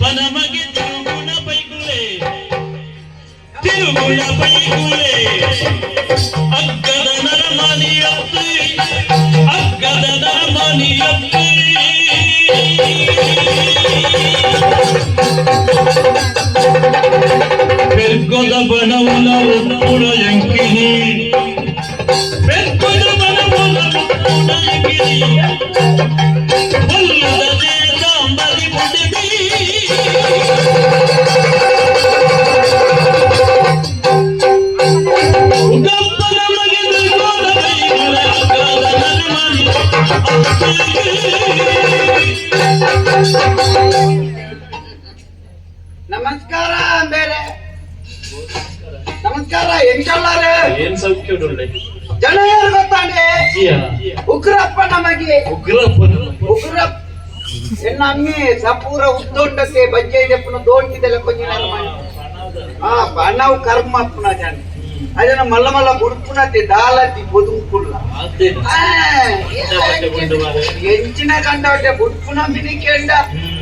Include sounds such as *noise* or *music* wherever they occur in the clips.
పనమగి తిరుగున పైకులే తిరుగున పైకులే అగ్గద నరమణి అప్పు అగ్గద నరమణి అప్పు పెర్కొద బణముల ఒప్పుడ ఎంకిని పెర్కొద బణముల ఒప్పుడ ఎంకిని ನಮಸ್ಕಾರ ಎಂಚಲ್ಲಾರೆ ಏನ್ ಸೌಖ್ಯ ಜನ ಯಾರು ಗೊತ್ತಾಂಡೆ ಜಿಯ. ಉಗ್ರಪ್ಪ ನಮಗೆ. ಉಗ್ರಪ್ಪ ಉಗ್ರಪ್ಪ. ಎನ್ನ ಅಮ್ಮಿ ಸಪೂರ ಉದ್ದೊಂಡಕ್ಕೆ ಬಜ್ಜೆ ದೆಪ್ಪನ ದೋಂಟಿದೆಲ್ಲ ನಾನು ಆ ಬಣ್ಣವು ಕರ್ಮ ಅಪ್ಪನ ಜನ ಅದನ್ನ ಮಲ್ಲ ಮಲ್ಲ ಬುಡ್ಪುನತಿ ದಾಲತಿ ಬದುಕುಲ್ಲ ಆ, ಎಂಚಿನ ಕಂಡ ಹೊಟ್ಟೆ ಬುಡ್ಪುನ ಮಿನಿಕೆಂಡ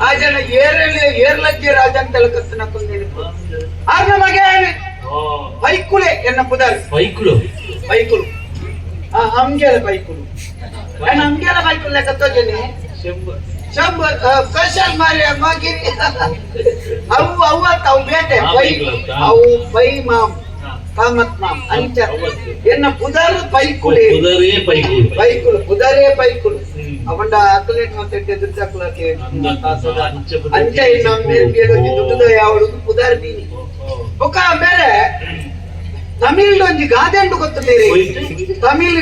ಆ ಜನ ಏರಲಿ ಏರ್ಲಜ್ಜೆ ರಾಜ ಅಂತ ಹೇಳ್ಕತ್ತನ ಕೊಂದಿನ ಆಗ ನಮಗೆ ಬೈಕುಳೆ ಎನ್ನ ಪುದಾರಿ. ಬೈಕುಲು ಆ ಹಂಗೆಲ ಬೈಕುಲು ನಾನು ಹಂಗೆಲ ಬೈಕುಲ್ ಲೆಕ್ಕ ತೋಜನೆ. ಶಂಬ ಕಷಲ್ ಮಾರಿ ಮಗಿರಿ. ಅವು ಅವತ್ ಅವು ಬೇಟೆ. ಆ ಬೈ ಬೈಕುಲು ಬೈ ಮಾಮ್. ಕಾಮತ್ ಮಾಮ್. ಅಂಚ. ಎನ್ನ ಪುದಾರ್ ಬೈಕುಲೆ ಬೈಕ್ಳು ಬೈಕುಲು ಪುದಾರೇ ಬೈಕುಲು ಹ್ಮ್. ಅವಂಡ ಅಕ್ಲೇಟ್ ಮತ್ತೆ ಎದುರ್ಚಾಕ್ಲಕ್ಕೆ ಅಂದ ಅಂಚೆ. ಅಂಚ ಇನ್ನು ಮೇಲೆ ಬೇರೆ ದುಡ್ಡದ ಯಾವಳು ಪುದಾರ್ ದೀನಿ ಒಕ್ಕ ಬೇರೆ ತಮಿಳ್ ಒಂಜಿ ಗಾದೆ ಉಂಟು. ಗೊತ್ತು ಬೇರೆ ಹೋಯ್ತು. ತಮಿಳ್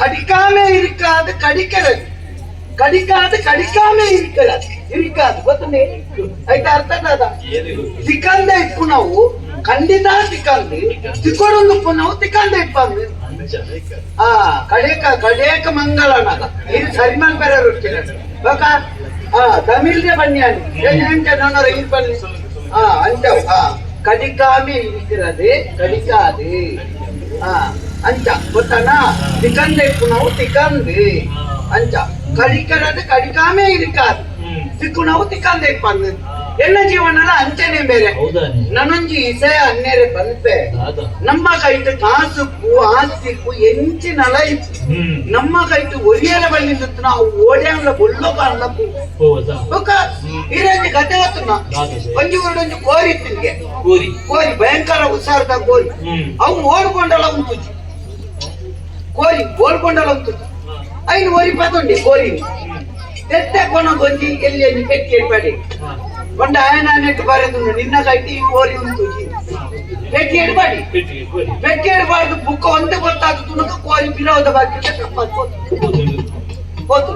ಕಡಿಕಾಮೆ ಇರಿಕಾದ ಕಡಿಕರ. ಕಡಿಕಾದ ಕಡಿಕಾಮೆ ಇರಿಕರ ಇರಿಕಾದ ಗೊತ್ತನೆ ಆಯ್ತಾ ಅರ್ಥ ಅದ? ತಿಕ್ಕಂದ ಇಪ್ಪು ನಾವು. ಖಂಡಿತ ತಿಕ್ಕಂದು ತಿಕ್ಕೊಡೊಂದು ನಾವು ತಿಕ್ಕಂದ ಇಪ್ಪಂದು ಬೇಕ. ಆ ಕಡೇಕ ಕಡೇಕ ಮಂಗಳನದ ಇದು ಸರಿಮನ್ ಬೇರೆ ಇರ್ತೀರ ಬೊಕ ಆ ತಮಿಳ್ಗೆ ಬನ್ನಿ ಅಲ್ಲಿ. ಏನ್ ಆ ಕಡಿಕಾಮೆ ಇರಿಕಿರದೆ ಕಡಿಕಾದು ಆ ಅಂಚ ಗೊತ್ತಾನ ತಿಕ್ಕಂದೆ ಇಪ್ಪು ನಾವು ತಿಕ್ಕಂದು ಅಂಚ ಕಡಿಕರದು ಕಡಿಕಾಮೆ ಇರಿಕಾದು ಹ್ಮ್. ತಿಕ್ಕು ನಾವು ತಿಕ್ಕಂದೆ ಇಪ್ಪಂದು ಎಲ್ಲ ಜೀವನದ ಅಂಚನೆ ಬೇರೆ. ಹೌದಾ ಇಸಯ ಅನ್ನೇರೆ ಬಂತೆ. ನಮ್ಮ ಕೈಟು ಕಾಸುಪ್ಪು ಆಸ್ತಿಕ್ಕೂ ಎಂಚಿನಲ ಇತ್ತು. ನಮ್ಮ ಕೈಟು ಒರಿಯಲ ಬಂದಿದ್ದು ನಾವು ಓಡ್ಯಾಂಗ್ಲ ಬೊಳ್ಳೋ ಕಾಣ್ಲಪ್ಪು ಹೌದಾ? ಬೊಕ್ಕ ಇರಂಜಿ ಕತೆ ಗೊತ್ತುನ ಒಂಜಿ ಕೋರಿ ತಿಂಗೆ ಕೋರಿ. ಕೋರಿ ಭಯಂಕರ ಉತ್ಸಾಹದ ಕೋರಿ. ಅವು ಓಡ್ಕೊಂಡಲ್ಲ ಉಂಟು ಕೋರಿ ಓಡ್ಕೊಂಡಲ್ಲ ಉಂಟು ಐನು ಓರಿ ಪತೊಂಡಿ ಕೋರಿ. ತೆತ್ತೆ ಕೊನಗೊಂಜಿ ಎಲ್ಲಿ ಎಲ್ಲಿ ಪೆಟ್ಟಿ ಎಡ್ಬೇಡಿ ಒಂದು ಆಯನಾನೆಟ್ಟು ಬರೆದು ನಿನ್ನ ಕೈಟಿ ಓರಿ ಉಂಟು ಬೆಕ್ಕಿ ಇಡಬೇಡಿ. ಬೆಕ್ಕಿ ಇಡಬಾರ್ದು ಬುಕ್ಕ ಒಂದೇ ಗೊತ್ತಾಗ್ತು ತುಣಕ ಕೋರಿ ಬಿರೋದ ಬಗ್ಗೆ ಹೋತು.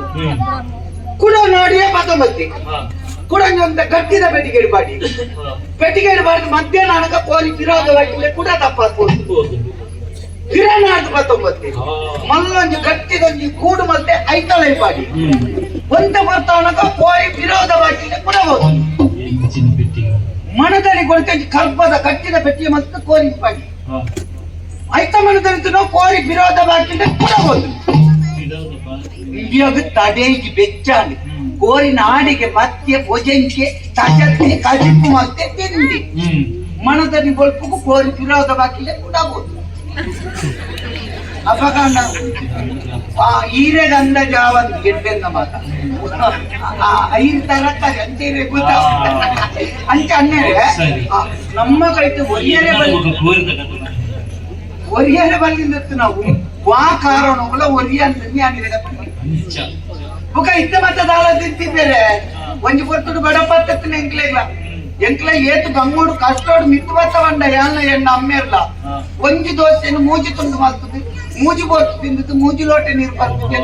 ಕುಡ ನೋಡಿಯೇ ಪತ್ತೊಂಬತ್ತಿ ಕುಡಂಗೆ ಅಂತ ಗಟ್ಟಿದ ಪೆಟ್ಟಿಗೆ ಇಡಬಾಡಿ. ಪೆಟ್ಟಿಗೆ ಇಡಬಾರ್ದು ಮಧ್ಯಾಹ್ನ ನನಗ ಕೋರಿ ಬಿರೋದ ಬಗ್ಗೆ ಕುಡ ತಪ್ಪಾಗ್ಬೋದು. ಹಿರನಾಡು ಪತ್ತೊಂಬತ್ತಿ ಮಲ್ಲೊಂದು ಗಟ್ಟಿದೊಂದು ಕೂಡು ಮತ್ತೆ ಐತಳೆ ಬಾಡಿ ಒಂದ ಬರ್ತಾವನಕ ಕೋರಿ ವಿರೋಧ ಬಾಕಿ ಕೂಡ ಹೋಗುದು ಎಂಚಿನ ಪೆಟ್ಟಿಗೆ. ಮನದಲ್ಲಿ ಕೊಡ್ತೆ ಕಲ್ಪದ ಕಟ್ಟಿದ ಪೆಟ್ಟಿಗೆ ಮತ್ತೆ ಕೋರಿ ಇರ್ಬಾಡಿ ಹಾ. ಐತ ಮನದಲ್ಲಿ ನಾವು ಕೋರಿ ವಿರೋಧ ಬಾಕಿಲೆ ಕೂಡ ಹೋದು ಇದಾವ್ದಪ್ಪ. ಇಂಡಿಯಾಗ ತಡೆಗೆ ಬೆಚ್ಚಾಂಡಿ ಹ್ಮ್. ಕೋರಿ ನಾಡಿಗೆ ಮತ್ತೆ ಭೋಜನಕ್ಕೆ ತಜತ್ತೆ ಕಜಿಪ್ಪು ಮತ್ತೆ ತಿಂಡಿ ಹ್ಮ್. ಮನದಲ್ಲಿ ಬಲ್ಪು ಕೋರಿ ವಿರೋಧ ಬಾಕಿಲೆ ಕೂಡ ಹೋದು ಅಪಕಾಂಡ ಆ ಈರೆ ಗಂಡ ಜಾವನ್ ಗೆಡ್ಡೆಂದ ಮಾತ ಐದು ತರಕ ಅಂತೀರಿ ಗೊತ್ತ ಅಂತ ಅನ್ನೇರೆ ನಮ್ಮ ಕೈತು ಒರಿಯರೆ ಬಲ್ಲಿ ಒರಿಯರೆ ಬಲ್ಲಿಂದತ್ತು ನಾವು. ವಾ ಕಾರಣಗಳ ಒರಿಯ ಅಂತ ಜ್ಞಾನಿರ. ಬುಕ ಇತ್ತ ಮತ್ತ ದಾಳ ತಿಂತಿದ್ದೇರೆ ಒಂಜಿ ಪೊರ್ತುಡು ಪತ್ತತ್ತಿನ ಎಂಕ್ಲೆಗ್ಲ ಎಂಕ್ಲೆ ಏತು ಗಂಗೋಡು ಕಷ್ಟೋಡು ಮಿತ್ತು ಬತ್ತವಂಡ ಯಾನ ಎಣ್ಣ ಅಮ್ಮೆರ್ಲ. ಒಂಜಿ ದೋಸೆನು ಮೂಜಿ ತುಂಡು ಮಾಡ್ತದೆ ಮೂಜಿ ಬೋಟ್ ತಿಂದಿದ್ದು ಮೂಜು ಲೋಟೆ ನೀರು ಬರ್ತದೆ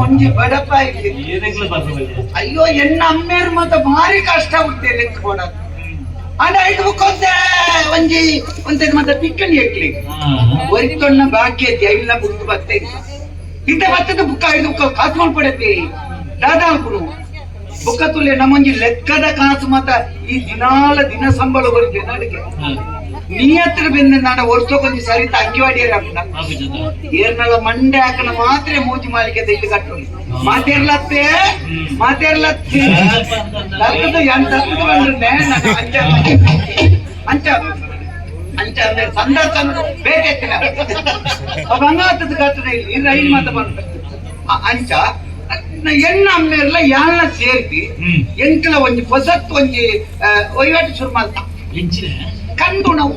ಒಂಜಿ ಬಡಪ ಇಲ್ಲಿ. ಬರ್ತದೆ? ಅಯ್ಯೋ ಎಣ್ಣ ಅಮ್ಮೇರ್ ಮಾತ್ರ ಭಾರಿ ಕಷ್ಟ ಉಂಟೆ ಲೆಕ್ಕ ಕೊಡೋದು. ಅಂಡ ಐದು ಬುಕ್ಕೊಂತೆ ಒಂಜಿ ಒಂತೆ ಮತ್ತೆ ಪಿಕ್ಕಣಿ ಎಕ್ಲಿ. ಒರಿತೊಣ್ಣ ಭಾಗ್ಯ ಇಲ್ಲ ಬುಕ್ ಬತ್ತೆ ಇತ್ತ ಬತ್ತದ ಬುಕ್ಕ ಐದು ಬುಕ್ಕ ಕಾಸು ಮಾಡ್ಕೊಡತ್ತೆ ದಾದಾ ಗುರು. ಬುಕ್ಕ ತುಲೆ ನಮ್ಮೊಂಜಿ ಲೆಕ್ಕದ ಕಾಸು ಮಾತ್ರ ಈ ದಿನಾಲ ದಿನ ಸಂಬಳ ಬರುತ್ತೆ ನಡಿಗೆ. ನೀ ಹತ್ರ ಬಂದ ನಾನು ವರ್ಷಕ್ಕೊಂದು ಸರಿತ ಅಂಗಿವಾಡಿಯರ ಅಪ್ಪನ ಏರ್ನಲ್ಲ ಮಂಡೆ ಹಾಕನ ಮಾತ್ರ ಮೂತಿ ಮಾಲಿಕೆ ಇಲ್ಲಿ ಕಟ್ಟು ಮಾತೇರ್ಲತ್ತೆ? ಮಾತೇರ್ಲತ್ತೆ? ಎಂತ ಬಂದ್ರೆ ಅಂಚ ಅಂಚ ಅಂಚ ಅಂದ್ರೆ ಸಂದರ್ಶನ ಬೇಕೆತ್ತಿನ ಬಂಗಾತದ ಕಟ್ಟಡ ಇಲ್ಲಿ. ರೈಲ್ ಮಾತ ಬಂದ ಅಂಚ ಎಣ್ಣ ಅಮ್ಮೆರ್ಲ ಯಾಳ್ನ ಸೇರ್ತಿ. ಎಂಕಲ ಒಂಜಿ ಹೊಸತ್ ಒಂಜಿ ವಹಿವಾಟು ಶುರು ಮಾಡ್ತಾ. ಲಿಂಚಿನ ಕಂಡು ನಾವು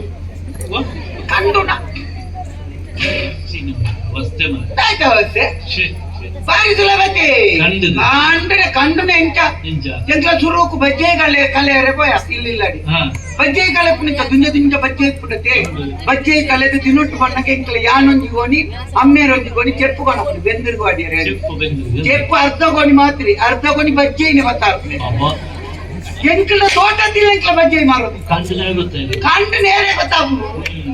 ಕಂಡು ನಾ ವಸ್ತೆ ಆಯ್ತಾ ಅವತ್ತೆ ಬಾರಿ ಸುಲಭತೆ ಕಂಡುದು. ಅಂದ್ರೆ ಕಂಡುನೆ ಎಂಚ ಲಿಂಚ ಎಂಕಲ ಸುರುಕು ಬಜ್ಜೆ ಕಲೆ ಕಲೆ ಪೋಯ ಇಲ್ಲಿಲ್ಲಡಿ ಹಾ ಬಜ್ಜೆ ಕಲೆ ಪುಣಿತ ದುಂಜ ದುಂಜ ಬಜ್ಜೆ ಪುಡತೆ ಬಜ್ಜೆ ಕಲೆದು ತಿನ್ನೊಟ್ಟು ಬಣ್ಣಕ್ಕೆ ಎಂಕಲ ಯಾನೊಂಜಿ ಗೋಣಿ ಅಮ್ಮೇರೊಂಜಿ ಗೋಣಿ ಚೆಪ್ಪು ಕೊಣಪುಡು ಬೆಂದಿರ್ಗು ಅಡಿಯರೆ ಚೆಪ್ಪು ಬೆಂದು ಚೆಪ್ಪು ಅರ್ಧ ಗೋಣಿ ಮಾತ್ರಿ ಅರ್ಧ ಗೋಣಿ ಬಜ್ಜೆನೆ ಬತ್ತಾರ್ಪೆ ಅಮ್ಮ ಎಂಕಲ ತೋಟದಲ್ಲಿ ಎಂಕಲ ಬಜ್ಜೆ ಮಾರೋದು. ಕಂಡು ನೇರೇ ಗೊತ್ತಾಗ್ಬಿಡು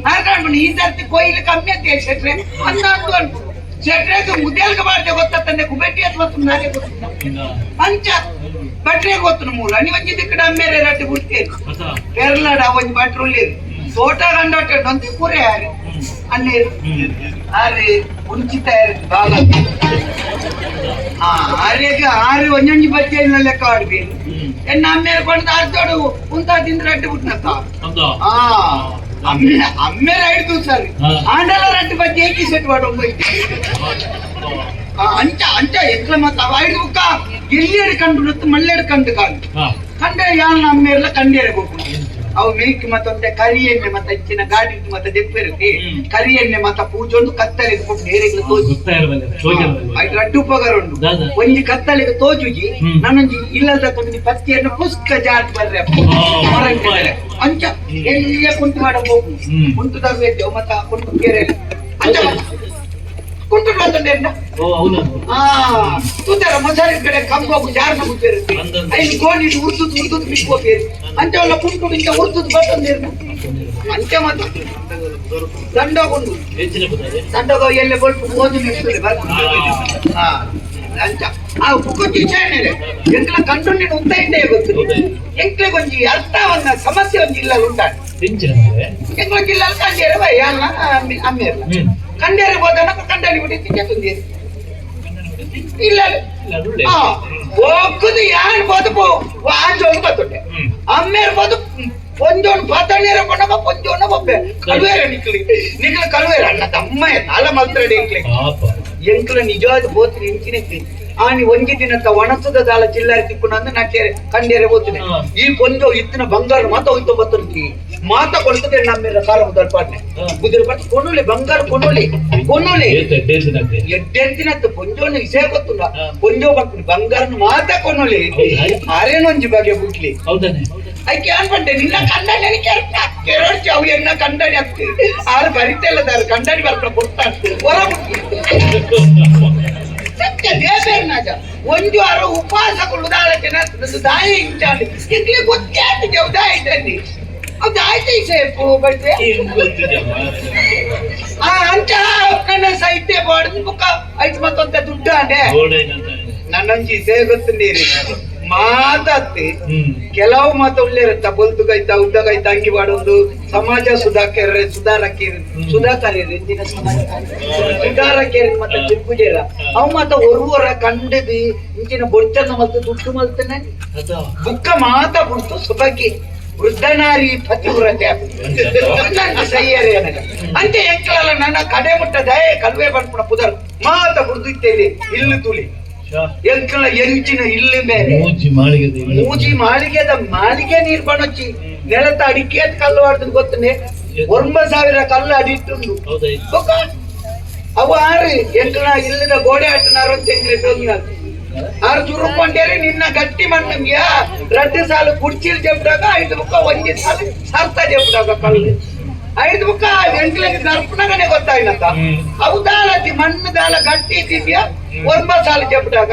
ಹಾಗಾಗಿ ಈ ಸರ್ತಿ ಕೊಯ್ಲು ಕಮ್ಮಿ ಅಂತ ಶೆಟ್ರೆ ಅನ್ನೊಂದು ಅನ್ಬಿಡು ಶೆಟ್ರೆದು ಮುದ್ದೇಲ್ಗ ಮಾಡ್ದೆ ಗೊತ್ತಂದೆ ಕುಬೆಟ್ಟಿ ಅಥವಾ ನಾನೇ ಗೊತ್ತಿಲ್ಲ. ಅಂಚ ಬಟ್ರೆ ಗೊತ್ತು ಮೂಲ ನೀವಂಜಿ ದಿಕ್ಕಡ ಅಮ್ಮೇರೆ ರಟ್ಟಿ ಬಿಡ್ತೇನೆ ಬೆರ್ಲಡ ಒಂದು ಒಂಜಿ ಬಟ್ರು ಉಳ್ಳೇರು ತೋಟ ಗಂಡೋಟ ನೊಂದಿ ಕೂರೆ ಯಾರು? ಅನ್ನೇರು ಅರೆ ಉಂಚಿತ ಬಾಗ ಆ ಆರೆಗ ಆರು ಒಂಜೊಂಜಿ ಬಚ್ಚೆ ಲೆಕ್ಕ ಆಡ್ಬೇಕು ಹ್ಮ್ ಎನ್ನ ಅಮ್ಮೇರು ಕೊಂಡು ಅರ್ಧೋಡು ಉಂತ ತಿಂದ್ರೆ ರಟ್ಟಿ ಬಿಟ್ನತ್ತ ಹೌದಾ ಆ ಅಮ್ಮೆ ಅಮ್ಮೆ ಹಿಡಿದು ಸರಿ ಹಾ. ಆಂಡಲ ರಟ್ಟಿ ಬಗ್ಗೆ ಏಕಿ ಸೆಟ್ ಮಾಡೋ ಅಂಚ ಅಂಚ ಎಕ್ಲ ಮತ್ತ ಅವ ಹಿಡಿದು ಬುಕ್ಕ ಎಲ್ಲಿ ಹಿಡ್ಕೊಂಡು ಮಳ್ಳೆ ಹಿಡ್ಕೊಂಡು ಕಾಲು ಹಾ ಕಂಡೆ ಯಾನ್ ಅಮ್ಮೆ ಎಲ್ಲ ಕಂಡೇರೆ ಹೋಗು ಅವು ಮೇಕ್ ಮತ್ತೊಂದೆ ಕರಿ ಎಣ್ಣೆ ಮತ್ತೆ ಹೆಚ್ಚಿನ ಗಾಡಿ ಮತ್ತೆ ದೆಪ್ಪಿರುತ್ತೆ. ಕರಿ ಎಣ್ಣೆ ಮತ್ತ ಪೂಜೊಂದು ಕತ್ತಲೆ ಕೊಟ್ಟು ನೇರೆಗ್ಲ ತೋಜಿ. ಅಡ್ಡು ಉಪಕಾರ ಉಂಟು. ಒಂಜಿ ಕತ್ತಲೆಗೆ ತೋಜುಜಿ ನನ್ನೊಂದು ಇಲ್ಲದ ಒಂದು ಪತ್ತಿಯನ್ನು ಪುಸ್ಕ ಜಾಡ್ ಬರ್ರೆ. ಅಂಚ. ಎಲ್ಲಿಯ ಕುಂಟು ಮಾಡಬಹುದು. ಕುಂಟು ತರಬೇಕು ಮತ್ತ ಕುಂಟು ಕೆರೆ. ಅಂಚ. ಕುಂಟು ಬಂದ್ರೆ ಓ ತೂತಾರ ಮಸಾಲೆ ಕಡೆ ಕಂಬ ಜಾರ್ನ ಬಂದದ್ದು. ಐದು ಗೋಣಿ ಉರ್ದು ಉರ್ದು ಬಿಟ್ಕೋಬೇರು ಅಂಚವಲ್ಲ ಕುಂಟು ಇಂಚ ಉರ್ದುದ್ ಬರ್ತಂದಿರು ಅಂತೆ ಮಾತ ದಂಡಗೊಂಡು. ದಂಡಗ ಎಲ್ಲ ಬಲ್ಪು ಓದು ನಿಲ್ತದೆ ಬರ್ತದೆ ಹಾ ಅಂಚ. ಆ ಕುಕ್ಕಿ ಚೇನೆ ಎಂಕ್ಲ ಕಂಡು ನೀನು ಉತ್ತ ಇಂದೇ ಗೊತ್ತು? ಎಂಕ್ಲೆ ಕೊಂಚಿ ಒಂದ ಸಮಸ್ಯೆ ಒಂದು ಇಲ್ಲ ಉಂಟಾಡು ಎಂಕ್ಲ ಜಿಲ್ಲ ಕಂಡೇರ ಯಾನ ಅಮ್ಮೇರ್ಲ ಹ್ಮ್. ಕಂಡೇರ ಹೋದನ ಕಂಡಾಡಿ ಬಿಟ್ಟು ಚೆತ್ತುಂದಿರು ಇಲ್ಲ. ಹೋಗುದು ಯಾರು ಬದುಕು? ಪೋ ವಾಂಜೋನು ಬತ್ತೊಟ್ಟೆ ಅಮ್ಮೇರ್ ಬೋದು ಪೊಂಜೋನು ಪಾತಣ್ಣೇರ ಕೊನಬ ಪೊಂಜೋನ ಬೊಬ್ಬೆ ಕಳುವೇರ ನಿಕ್ಲಿ. ನಿಕ್ಲ ಕಳುವೇರ ಅಣ್ಣ ತಮ್ಮ ನಾಲ ಮಲ್ತಡೆ ಎಂಕ್ಲೆ ನಿಜವಾದ ಬೋತ್ರಿ ಇಂಚಿನಕ್ಕೆ ಆನಿ ಒಂಜಿ ದಿನ ಒಣಸದ ದಾಲ ಚಿಲ್ಲರೆ ತಿಕ್ಕುನಂದು ನಟ್ಟೇರೆ ಕಂಡೇರೆ ಓದ್ತೀನಿ. ಈ ಕೊಂಜೋ ಇತ್ತಿನ ಬಂಗಾರ ಮಾತ ಹೋಯ್ತು ಬತ್ತಿ ಮಾತ ಕೊಡ್ತದೆ ನಮ್ಮೆಲ್ಲ ಕಾಲ ದರ್ಪಾಡ್ನೆ. ಹಾ. ಕುದುರೆ ಬಟ್ ಕೊನುಲಿ ಬಂಗಾರ ಕೊನುಲಿ ಕೊನುಲಿ ಎಡ್ಡೆಂತಿನತ್ತು ಪೊಂಜೋನ ವಿಷಯ ಗೊತ್ತುಂಡ ಕೊಂಜೋ ಬರ್ತೀನಿ ಬಂಗಾರನ ಮಾತ ಕೊನುಲಿ ಅರೇನೊಂಜಿ ಬಗೆ ಬಿಟ್ಲಿ ಅದಕ್ಕೆ ಅನ್ಕೊಂಡೆ ನಿನ್ನ ಕಂಡನೆ ಕೆರೋಡ್ಚಿ ಅವು ಎನ್ನ ಕಂಡಣಿ ಆಗ್ತಿ? ಆರು ಬರಿತಾ ಇಲ್ಲ ಕಂಡನೆ ಬರ್ತಾ ಕೊಡ್ತಾ ಹೊರ *laughs* ಸತ್ಯ ದೇವೇರ್ನಾಜ ಒಂಜಿ ವಾರ ಉಪವಾಸ ಕೊಡುದಾಲಚನ ದಾಯ ಇಂಚಾಡಿ ಇಡ್ಲಿ ಗೊತ್ತೇ ಆಯ್ತಂಡಿ ಅದು ಆಯ್ತು ಈ ಸೇಪು ಬಡ್ದೆ ಆ ಅಂಚ ಕಣ್ಣ ಸಾಹಿತ್ಯ ಬಾಡ್ದು ಬುಕ್ಕ ಆಯ್ತು ಮತ್ತೊಂದ ದುಡ್ಡು ಗೋಡೆನಂತ. ನನ್ನೊಂಜಿ ಸೇ ಗೊತ್ತು ನೀರಿ ಮಾತಾಡ್ತಿ ಕೆಲವು ಮಾತು ಒಳ್ಳೆಯಿರುತ್ತ ಉದ್ದ ಉದ್ದಗೈತ ಅಂಗಿ ಮಾಡೋದು ಸಮಾಜ ಸುಧಾಕರ ಸುಧಾರಕೇರಿ. ಸುಧಾಕರ್ಯರು ಇಂದಿನ ಸಮಾಜ. ಸುಧಾರಕೇರಿ ಮತ್ತೆ ದಿಗ್ಗುಜೇರ ಅವ್ ಮಾತ ಒರ್ವರ ಕಂಡದಿ ಇಂಚಿನ ಬೊಚ್ಚನ ಮತ್ತು ದುಡ್ಡು ಮಲ್ತನೆ. ಬುಕ್ಕ ಮಾತ ಬಿಡ್ತು ಸುಬಗ್ಗೆ ವೃದ್ಧನಾರಿ ಪತಿವ್ರತೆ ಸೈಯರೇ ಅಂತೆ ಎಂಕಲಲ್ಲ ನನ್ನ ಕಡೆ ಮುಟ್ಟ ದಯೆ ಕಲ್ವೆ ಬಂದ್ಬಿಡ ಪುದರ್. ಮಾತ ಬಿಡ್ದಿತ್ತೇನೆ ಇಲ್ಲಿ ತುಳಿ ಶಾ ಎಂಕಲ ಎಂಚಿನ ಇಲ್ಲಿ ಮೇಲೆ. ಮೂಜಿ ಮಾಳಿಗೆದ ಮಾಳಿಗೆ ನೀರ್ ಬಣಚ್ಚಿ ನೆಲತ ಅಡಿಕೆ ಕಲ್ಲು ಗೊತ್ತನೆ? ಒಂಬ ಸಾವಿರ ಕಲ್ಲು ಗೊತ್ತ? ಅವು ಆರು ಎಂಕಣ ಇಲ್ಲದ ಗೋಡೆ ಆಟನಾರು ಅಂತ ಎಂಕ್ರೆ ಟೋಂಗಿ ಹಾಕಿ. ಆರು ಚುರುಕೊಂಡೇರಿ ನಿನ್ನ ಗಟ್ಟಿ ಮಣ್ಣಂಗ್ಯ. ರಡ್ಡು ಸಾಲು ಕುರ್ಚಿಲ್ ಜಪ್ಟಾಗ ಐದು ಮುಖ ಒಂಜಿ ಸಾಲು ಸರ್ತ ಜಪ್ದಾಗ ಕಲ್ಲು. ಐದು ಬುಕ್ಕ ಎಂಕ್ಲೆಗೆ ದರ್ಪಣಗನೆ ಗೊತ್ತಾಯ್ನಂತ ಹ್ಮ್. ಅವು ದಾಲತಿ ಮಣ್ಣು ದಾಲ ಗಟ್ಟಿ ಇದ್ದಿದ್ಯಾ ಒಂಬ ಸಾಲು ಜಪ್ದಾಗ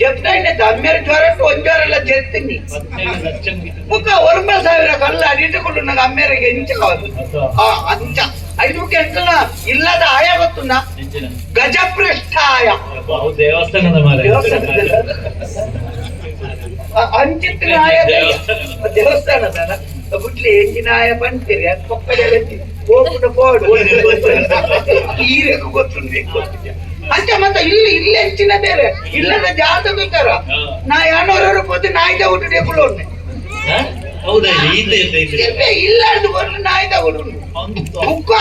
ಜಪ್ತಾಯ್ನೆ ದಮ್ಮೆರ ಜ್ವರಟ್ಟು ಒಂಜೋರೆಲ್ಲ ಜೆತ್ತೀನಿ ಹದಿನೈದು ಲಕ್ಷ ಮುಖ ಒಂಬ ಸಾವಿರ ಕಲ್ಲ ಅಡಿಟ್ಟುಕೊಂಡು ನಂಗೆ ಅಮ್ಮೆರಿಗೆ ಎಂಚಕಾವದು ಅದ ಆ ಅಂಚ ಐದು ಮುಖ ಎಂಕಲ್ಲ ಇಲ್ಲದ ಆಯ ಗೊತ್ತುಂಡ ಹೆಚ್ಚಿನ ಗಜಪೃಷ್ಠಾಯ ಅಪ್ಪ, ಅವು ದೇವಸ್ಥಾನದ ಮಾರ ಅಂಚಿತ್ತಿನ ಆಯ ದೇವಸ್ಥಾನದ ಬುಟ್ಲಿ ಎಂಜಿನಾಯ ಬಂತೀರಿ ಅದು ಪಕ್ಕಡೆ ಹೋಗುಣ ಕೋಡು ಈರೆಗೂ ಗೊತ್ತಿದೆ ಅಂತ ಮತ್ತೆ ಇಲ್ಲಿ ಇಲ್ಲಿ ಬೇರೆ? ಇಲ್ಲದ ಜಾತ ಬೇಕಾರ. ನಾ ಯಾನೂರು ಬಂದು ನಾಯ್ದ ಉಂಟು ಹ? ಹೌದಾ ಇದೆ ಇದೆ ಇದೆ ಇದೆ ಇಲ್ಲ ಅದು ಬರಲು ನಾಯ್ದ ಅಂತ. ಮುಕ್ಕ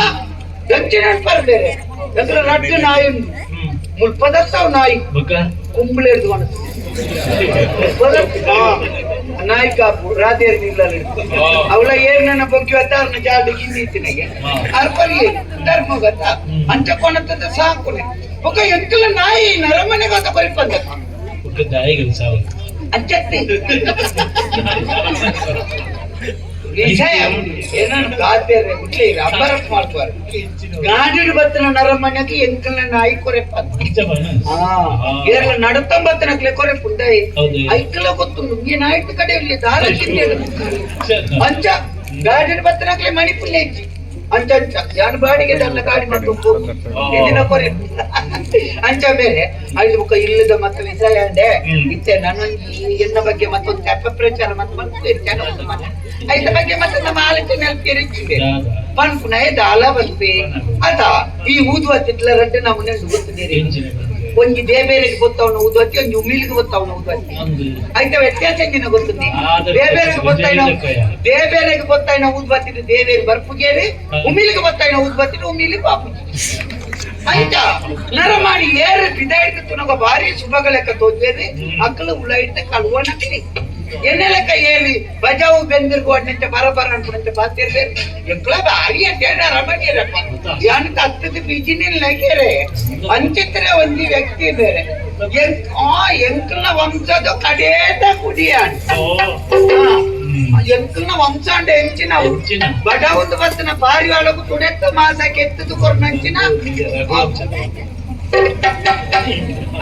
ಹೆಚ್ಚಿನ ಬೇರೆ. ಎದುರು ರಡ್ಡು ನಾಯಿ ಮುಲ್ಪದತ್ತವ್ ನಾಯಿ. ಕುಂಬಳ ನಾಯಿ ಕಾಪು ರಾಧೇರ್ ನಿಲ್ಲಲಿ. ಅವಳ ಏನ್ ನನ್ನ ಬಗ್ಗೆ ಅತ್ತಾರನ ಜಾಡ ಗಿಂದಿತ್ತಿನಗೆ ಹಾ. ಅರ್ಪರಿ ಧರ್ಮ ಗೊತ್ತ? ಅಂತ ಅಂಚ ಕೊಣತದ ಸಾಕುನೆ ఒక ಎಂಕಲ ನಾಯಿ ನರಮನೆ ಗೊತ್ತ ಬರಿಪಂದ ಅಂಚತ್ತಿ ವಿಷಯ ಏನನ್ನು ಕಾದ್ದೇನೆ ಬಿಟ್ಲಿ ಅಬ್ಬರ ಮಾಡ್ತಾರೆ ಗಾಡಿ ಬತ್ತನ ನರಮನೆಗೆ ಎಂಕಲ ನಾಯಿ ನಿಜವನ? ಏರ್ಲ ನಡತೊಂಬತ್ತನಕ್ಲೆ ಕೊರೆ ಪುಂಡೈ ಐಕಲ ಗೊತ್ತು ಗೊತ್ತುಂಡು ಈ ಕಡೆ ಇಲ್ಲಿ ದಾರ ಅಂಚ ಗಾಡಿ ಬತ್ತನಕ್ಲೆ ಮಣಿಪುಲ್ಲೆ ಇಜ್ಜಿ. ಅಂಚ ಯಾನ್ ಬಾಡಿಗೆ ತನ್ನ ಗಾಡಿ ಮಾಡ್ತು ದಿನ ಕೊರೆ ಅಂಚ ಬೇರೆ ಅಲ್ಲಿ ಬುಕ್ಕ ಇಲ್ಲದ ಮತ್ತೆ ವಿಷಯ ಅಂದೆ. ಇತ್ತೆ ನಾನು ಈ ಎನ್ನ ಬಗ್ಗೆ ಮತ್ತೊಂದು ತೆಪ್ಪ ಪ್ರಚಾರ ಮತ್ತೆ ಬಂತು ಜನ ಒಂದು ಮಾತು. ಐದ ಬಗ್ಗೆ ಮತ್ತೆ ನಮ್ಮ ಆಲೋಚನೆ ತಿರುಚಿದೆ ದಾದ. ಪನ್ಪುನ ದಾಲ ಬಂದ್ವಿ ಅದ ಈ ಊದುವ ತಿಟ್ಲರಂತೆ ನಾವು ನಮ್ಮನೆ ಗೊತ್ತಿದ್ದೀರಿ. ಒಂದು ಜೇ ಬೇರೆ ಗೊತ್ತವನು ಉದ್ವತಿ ಒಂದು ಉಮಿಲ್ಗೆ ಗೊತ್ತವನು ಉದ್ವತಿ ಅಂತ ವ್ಯತ್ಯಾಸ ಇನ್ನ ಗೊತ್ತಿದೆ ಬೇ ಬೇರೆ ಗೊತ್ತಾಯ್ ನಾವು ಬೇ ಬೇರೆ ಗೊತ್ತಾಯ್ ನಾವು ಉದ್ವತಿ ದೇವೇ ಬರ್ಪು ಜೇರಿ ಉಮಿಲ್ಗೆ ಗೊತ್ತಾಯ್ ನಾವು ಉಮಿಲಿ ಬಾಪು ಅಂತ ನರಮಾಡಿ ಏರೆ ಬಿದಾಯ್ತು ತುನಗ ಬಾರಿ ಶುಭಗಳಕ್ಕ ತೋಜೇರಿ ಅಕ್ಕಲು ಉಳಾಯ್ತ ಕಳುವನಕ್ಕೆ ಕಳುವನಕ್ಲಿ ಎಣ್ಣೆ ಲೆಕ್ಕ ಏರಿ ಬಜಾವು ಬೆಂದಿರ್ಗು ಅಣ್ಣಂತೆ ಬರಬರ ಅನ್ಕೊಂಡೆ ಬಾತಿರ್ಬೇಕು ಎಂಕ್ಲ ಭಾರಿ ಅಂತ ನರಮಣಿಯರಪ್ಪ ಯಾನ್ ಕತ್ತದ ಬಿಜಿನಿಲ್ ನಗೆರೆ ಪಂಚತ್ರ ಒಂದು ವ್ಯಕ್ತಿ ಬೇರೆ. ಎಂಕ್ ಆ ಎಂಕ್ಲ ವಂಶದ ಕಡೇದ ಕುಡಿಯ ಓ, ಎಂಕ್ಲ ವಂಶ ಅಂದ್ರೆ ಹೆಂಚಿನ ಎಂಚಿನ. ಬಸ್ನ ಬಾರಿ ಒಳಗು ತುಡೆತ್ತ ಮಾಸಕ್ಕೆ ಎತ್ತದು ಕೊರ್ನಂಚಿನ.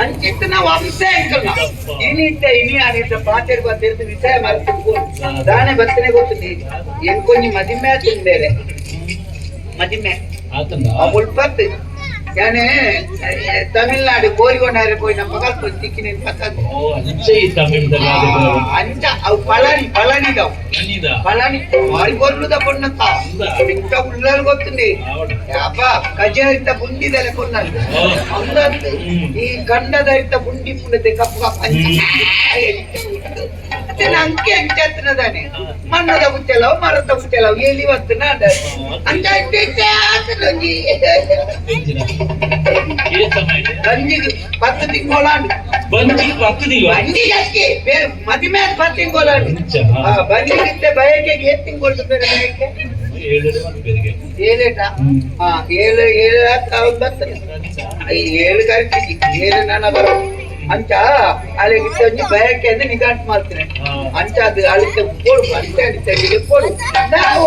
ಅಂಚಿತ್ತನ ನಾವು ಅಂಶ ಇನಿತ್ತ ಇನಿ ಅನಿತ್ತ ಪಾತೆರ್ ಬತ್ತಿರ್ತ ವಿಷಯ ಮರ್ತು ದಾನೆ ಬರ್ತನೆ ಗೊತ್ತು ಎಂಕೊಂಜಿ ಮದಿಮೆ ತಿಂದೇರೆ ಮದಿಮೆ. ಆತಂದ? ஏன்னு தமிழ்நாடு கோரிக்கொண்டாரு போய் நம்ம மகள் திக்கினேன்னு பார்த்தா அந்த பழனி பழனிடம் பழನಿ వారి గొర్రెలు తప్పుడున్నత ఇంత ఉళ్ళలు కొత్తుంది అబ్బా కజేరిత బుండి తెలకున్నాను అందరు ఈ గండ దరిత బుండి ఉండదు కప్పుగా పంచి ಮತ್ತೆ ನಂಗೆ ಹೆಂಗ್ ಚತ್ತನದಾನೆ ಮಣ್ಣದ ಮುಚ್ಚಲವು ಮರದ ಮುಚ್ಚಲವು ಎಲ್ಲಿ ಬರ್ತನ ಅಂತ ಅಂಜಿ ಗಂಜಿಗೆ ಪತ್ತು ತಿಂಗೋಲಾಂಡಿ ಬಂದಿಗೆ ಪತ್ತು ತಿಂಗಳು ಅಂಜಿಗೆ ಅಕ್ಕಿ ಮದುವೆ ಪತ್ತು ತಿಂಗೋಲಾಂಡಿ ಬಂದಿಗಿತ್ತೆ ಬಯಕೆ ಏತ್ ತಿಂಗೋಳ್ದು ಬೇರೆ ಬಯಕೆ ಏಳೇಟ ಏಳು ಏಳು ಬರ್ತದೆ ಏಳು ಕರೆಕ್ಟ್ ಏಳು ನನ್ನ ಬರೋದು ಅಂತ ಅಲ್ಲಿಗೆ ತಂದು ಬಯಕೆ ಅಂದ್ರೆ ನಿಗಾಟ್ ಮಾಡ್ತಾರೆ ಅಂತ ಅದು ಅಳಿತ ಕೊಡು ಅಂತ ಅಳಿತ ಕೊಡು ನಾವು